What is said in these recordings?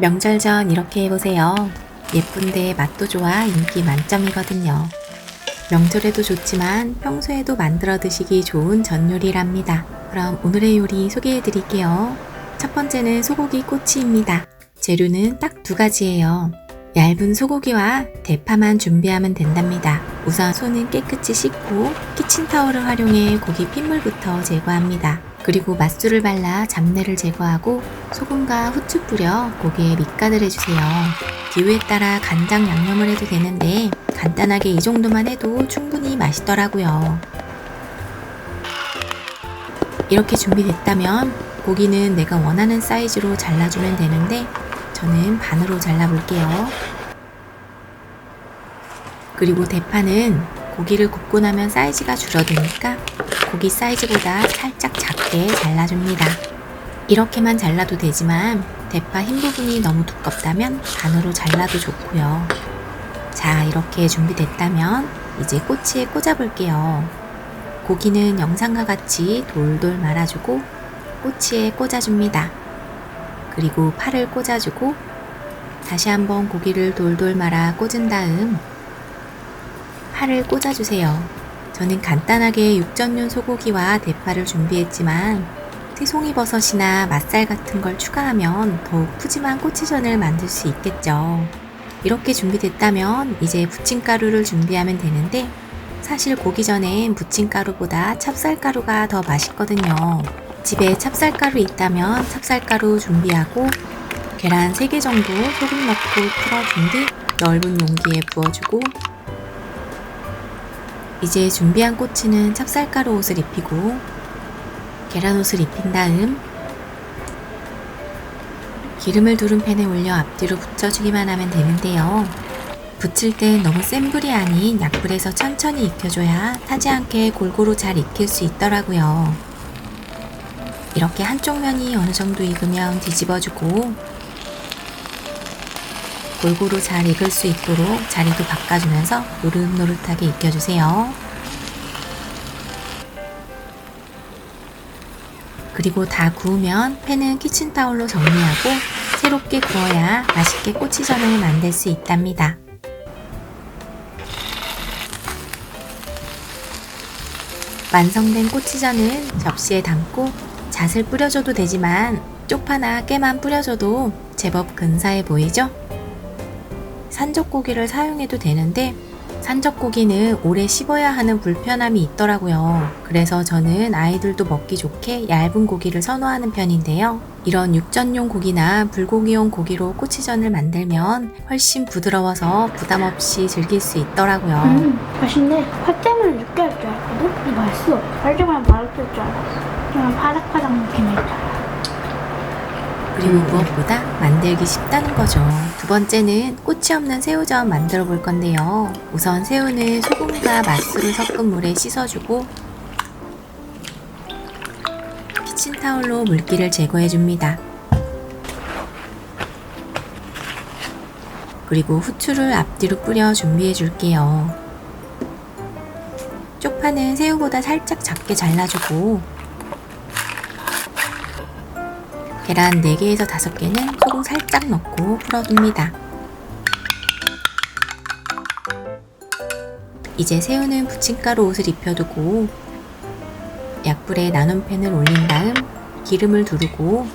명절 전 이렇게 해보세요. 예쁜데 맛도 좋아 인기 만점이거든요. 명절에도 좋지만 평소에도 만들어 드시기 좋은 전 요리랍니다. 그럼 오늘의 요리 소개해 드릴게요. 첫 번째는 소고기 꼬치입니다. 재료는 딱 두 가지예요. 얇은 소고기와 대파만 준비하면 된답니다. 우선 손은 깨끗이 씻고 키친타월을 활용해 고기 핏물부터 제거합니다. 그리고 맛술을 발라 잡내를 제거하고 소금과 후추 뿌려 고기에 밑간을 해주세요. 기호에 따라 간장 양념을 해도 되는데 간단하게 이 정도만 해도 충분히 맛있더라고요. 이렇게 준비됐다면 고기는 내가 원하는 사이즈로 잘라주면 되는데 저는 반으로 잘라볼게요. 그리고 대파는 고기를 굽고 나면 사이즈가 줄어드니까 고기 사이즈보다 살짝 작게 잘라줍니다. 이렇게만 잘라도 되지만 대파 흰 부분이 너무 두껍다면 반으로 잘라도 좋고요. 자, 이렇게 준비됐다면 이제 꼬치에 꽂아볼게요. 고기는 영상과 같이 돌돌 말아주고 꼬치에 꽂아줍니다. 그리고 팔을 꽂아주고 다시 한번 고기를 돌돌 말아 꽂은 다음 팔을 꽂아주세요. 저는 간단하게 육전용 소고기와 대파를 준비했지만 새송이 버섯이나 맛살 같은 걸 추가하면 더욱 푸짐한 꼬치전을 만들 수 있겠죠. 이렇게 준비됐다면 이제 부침가루를 준비하면 되는데 사실 고기 전엔 부침가루보다 찹쌀가루가 더 맛있거든요. 집에 찹쌀가루 있다면 찹쌀가루 준비하고 계란 3개 정도 소금 넣고 풀어준 뒤 넓은 용기에 부어주고 이제 준비한 꼬치는 찹쌀가루 옷을 입히고 계란 옷을 입힌 다음 기름을 두른 팬에 올려 앞뒤로 붙여주기만 하면 되는데요. 붙일 땐 너무 센 불이 아닌 약불에서 천천히 익혀줘야 타지 않게 골고루 잘 익힐 수 있더라고요. 이렇게 한쪽 면이 어느 정도 익으면 뒤집어주고 골고루 잘 익을 수 있도록 자리도 바꿔주면서 노릇노릇하게 익혀주세요. 그리고 다 구우면 팬은 키친타올로 정리하고 새롭게 구워야 맛있게 꼬치전을 만들 수 있답니다. 완성된 꼬치전은 접시에 담고 잣을 뿌려줘도 되지만 쪽파나 깨만 뿌려줘도 제법 근사해 보이죠? 산적고기를 사용해도 되는데 산적고기는 오래 씹어야 하는 불편함이 있더라고요. 그래서 저는 아이들도 먹기 좋게 얇은 고기를 선호하는 편인데요. 이런 육전용 고기나 불고기용 고기로 꼬치전을 만들면 훨씬 부드러워서 부담 없이 즐길 수 있더라고요. 음, 맛있네. 팥 때문에 느끼할 줄 알았거든? 맛있어. 살짝만 바삭할 줄 알았어. 그냥 바삭바삭 있잖아. 그리고 무엇보다 만들기 쉽다는 거죠. 두 번째는 꼬치 없는 새우전 만들어 볼 건데요. 우선 새우는 소금과 맛술을 섞은 물에 씻어주고 키친타올로 물기를 제거해 줍니다. 그리고 후추를 앞뒤로 뿌려 준비해 줄게요. 쪽파는 새우보다 살짝 작게 잘라주고 계란 4개에서 5개는 소금 살짝 넣고 풀어둡니다. 이제 새우는 부침가루 옷을 입혀두고 약불에 나눔 팬을 올린 다음 기름을 두르고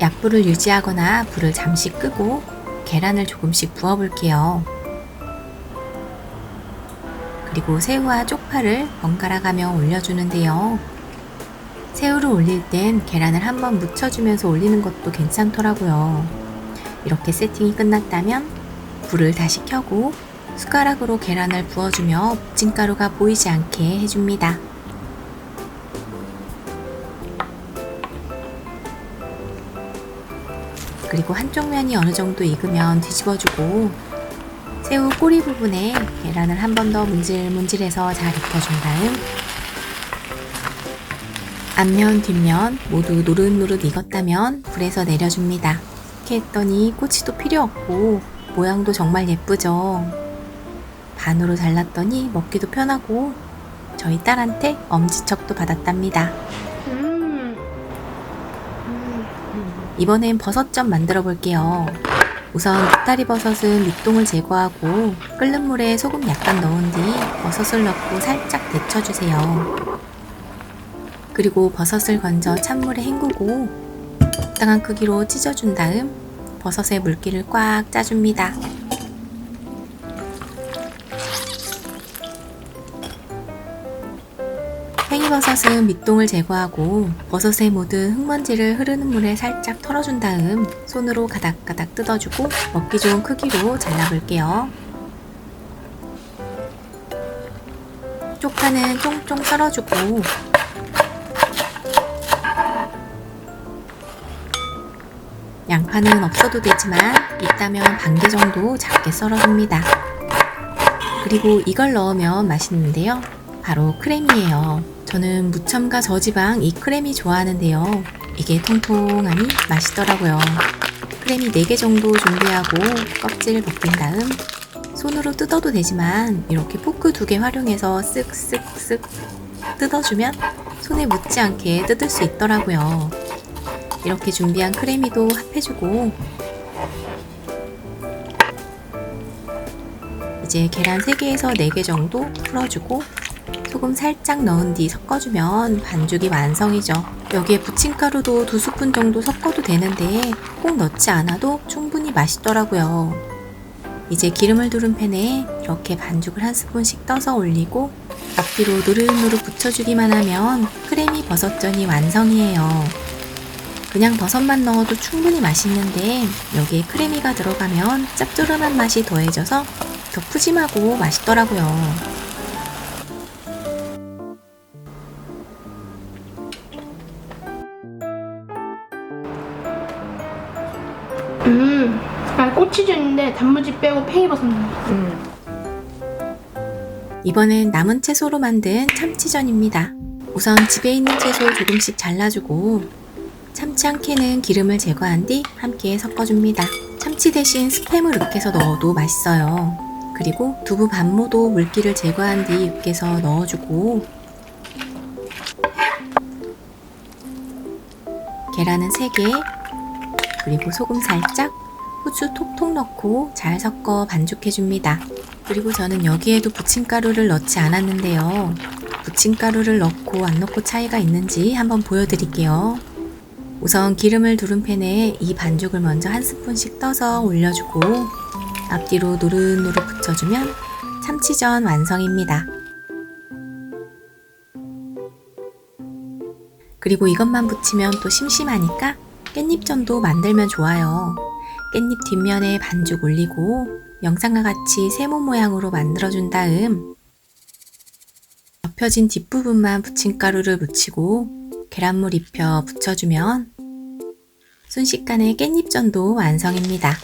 약불을 유지하거나 불을 잠시 끄고 계란을 조금씩 부어볼게요. 그리고 새우와 쪽파를 번갈아 가며 올려주는데요. 새우를 올릴 땐 계란을 한번 묻혀주면서 올리는 것도 괜찮더라고요. 이렇게 세팅이 끝났다면 불을 다시 켜고 숟가락으로 계란을 부어주며 부침가루가 보이지 않게 해줍니다. 그리고 한쪽 면이 어느 정도 익으면 뒤집어주고 새우 꼬리 부분에 계란을 한 번 더 문질문질해서 잘 익혀준 다음 앞면, 뒷면 모두 노릇노릇 익었다면 불에서 내려줍니다. 이렇게 했더니 꼬치 도 필요 없고 모양도 정말 예쁘죠. 반으로 잘랐더니 먹기도 편하고 저희 딸한테 엄지척도 받았답니다. 음. 이번엔 버섯전 만들어 볼게요. 우선 느타리 버섯은 밑동을 제거하고 끓는 물에 소금 약간 넣은 뒤 버섯을 넣고 살짝 데쳐주세요. 그리고 버섯을 건져 찬물에 헹구고 적당한 크기로 찢어준 다음 버섯의 물기를 꽉 짜줍니다. 팽이버섯은 밑동을 제거하고 버섯에 묻은 흙먼지를 흐르는 물에 살짝 털어준 다음 손으로 가닥가닥 뜯어주고 먹기 좋은 크기로 잘라볼게요. 쪽파는 쫑쫑 썰어주고 양파는 없어도 되지만 있다면 반 개 정도 작게 썰어줍니다. 그리고 이걸 넣으면 맛있는데요. 바로 크림이에요. 저는 무첨가 저지방 이 크림이 좋아하는데요. 이게 통통하니 맛있더라고요. 크림이 4개 정도 준비하고 껍질을 벗긴 다음 손으로 뜯어도 되지만 이렇게 포크 두 개 활용해서 쓱쓱쓱 뜯어주면 손에 묻지 않게 뜯을 수 있더라고요. 이렇게 준비한 크래미도 합해주고 이제 계란 3개에서 4개 정도 풀어주고 소금 살짝 넣은 뒤 섞어주면 반죽이 완성이죠. 여기에 부침가루도 두 스푼 정도 섞어도 되는데 꼭 넣지 않아도 충분히 맛있더라고요. 이제 기름을 두른 팬에 이렇게 반죽을 한 스푼씩 떠서 올리고 앞뒤로 노릇노릇 붙여주기만 하면 크래미 버섯전이 완성이에요. 그냥 버섯만 넣어도 충분히 맛있는데 여기에 크래미가 들어가면 짭조름한 맛이 더해져서 더 푸짐하고 맛있더라고요. 음, 약간 꼬치전인데 단무지 빼고 팽이버섯 거. 음. 이번엔 남은 채소로 만든 참치전입니다. 우선 집에 있는 채소 조금씩 잘라주고 참치 한 캔은 기름을 제거한 뒤 함께 섞어줍니다. 참치 대신 스팸을 으깨서 넣어도 맛있어요. 그리고 두부 반모도 물기를 제거한 뒤 으깨서 넣어주고 계란은 3개 그리고 소금 살짝 후추 톡톡 넣고 잘 섞어 반죽해줍니다. 그리고 저는 여기에도 부침가루를 넣지 않았는데요. 부침가루를 넣고 안 넣고 차이가 있는지 한번 보여드릴게요. 우선 기름을 두른 팬에 이 반죽을 먼저 한 스푼씩 떠서 올려주고 앞뒤로 노릇노릇 붙여주면 참치전 완성입니다. 그리고 이것만 붙이면 또 심심하니까 깻잎전도 만들면 좋아요. 깻잎 뒷면에 반죽 올리고 영상과 같이 세모 모양으로 만들어준 다음 접혀진 뒷부분만 부침가루를 묻히고 계란물 입혀 붙여주면 순식간에 깻잎전도 완성입니다.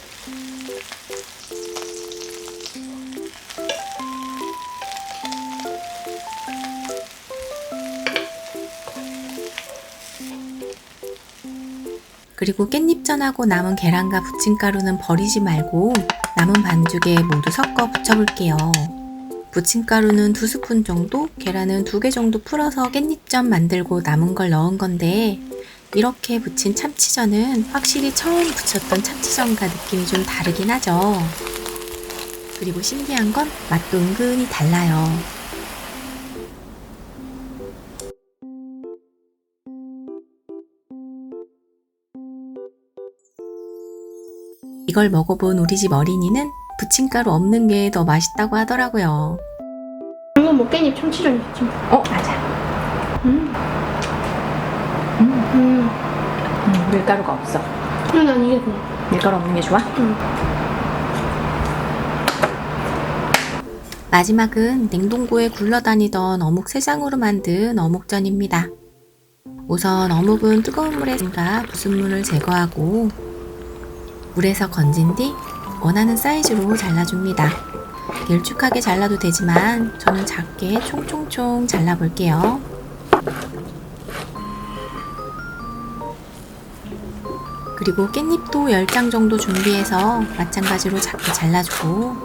그리고 깻잎전하고 남은 계란과 부침가루는 버리지 말고 남은 반죽에 모두 섞어 붙여볼게요. 부침가루는 두 스푼 정도, 계란은 두개 정도 풀어서 깻잎전 만들고 남은 걸 넣은 건데 이렇게 부친 참치전은 확실히 처음 부쳤던 참치전과 느낌이 좀 다르긴 하죠. 그리고 신기한 건 맛도 은근히 달라요. 이걸 먹어본 우리 집 어린이는 부침가루 없는 게 더 맛있다고 하더라고요. 이건 뭐 깻잎 참치전이겠지. 어, 맞아. 음, 음. 음. 음, 밀가루가 없어. 근데 난 이게 좋아. 밀가루 없는 게 좋아? 음. 마지막은 냉동고에 굴러다니던 어묵 3장으로 만든 어묵전입니다. 우선 어묵은 뜨거운 물에 담가 부순물을 제거하고 물에서 건진 뒤 원하는 사이즈로 잘라줍니다. 길쭉하게 잘라도 되지만 저는 작게 총총총 잘라볼게요. 그리고 깻잎도 10장 정도 준비해서 마찬가지로 작게 잘라주고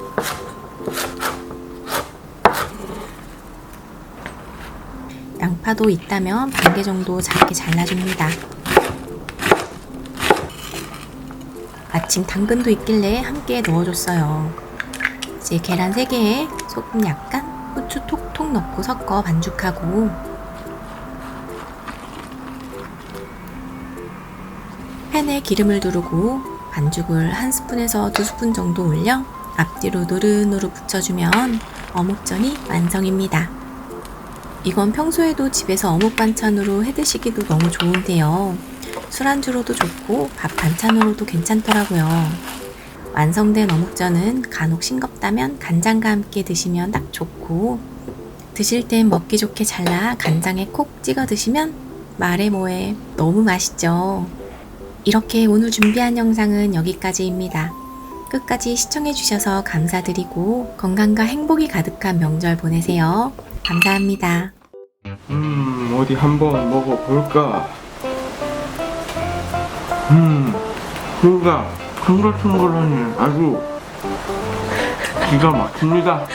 양파도 있다면 반 개 정도 작게 잘라줍니다. 마침 당근도 있길래 함께 넣어줬어요. 이제 계란 3개에 소금 약간, 후추 톡톡 넣고 섞어 반죽하고 팬에 기름을 두르고 반죽을 한 스푼에서 두 스푼 정도 올려 앞뒤로 노릇노릇 붙여주면 어묵전이 완성입니다. 이건 평소에도 집에서 어묵 반찬으로 해 드시기도 너무 좋은데요. 술안주로도 좋고 밥 반찬으로도 괜찮더라고요. 완성된 어묵전은 간혹 싱겁다면 간장과 함께 드시면 딱 좋고 드실 땐 먹기 좋게 잘라 간장에 콕 찍어 드시면 말해 뭐해 너무 맛있죠. 이렇게 오늘 준비한 영상은 여기까지입니다. 끝까지 시청해주셔서 감사드리고 건강과 행복이 가득한 명절 보내세요. 감사합니다. 음, 어디 한번 먹어볼까? 음, 그가 탱글탱글하니 아주 기가 막힙니다.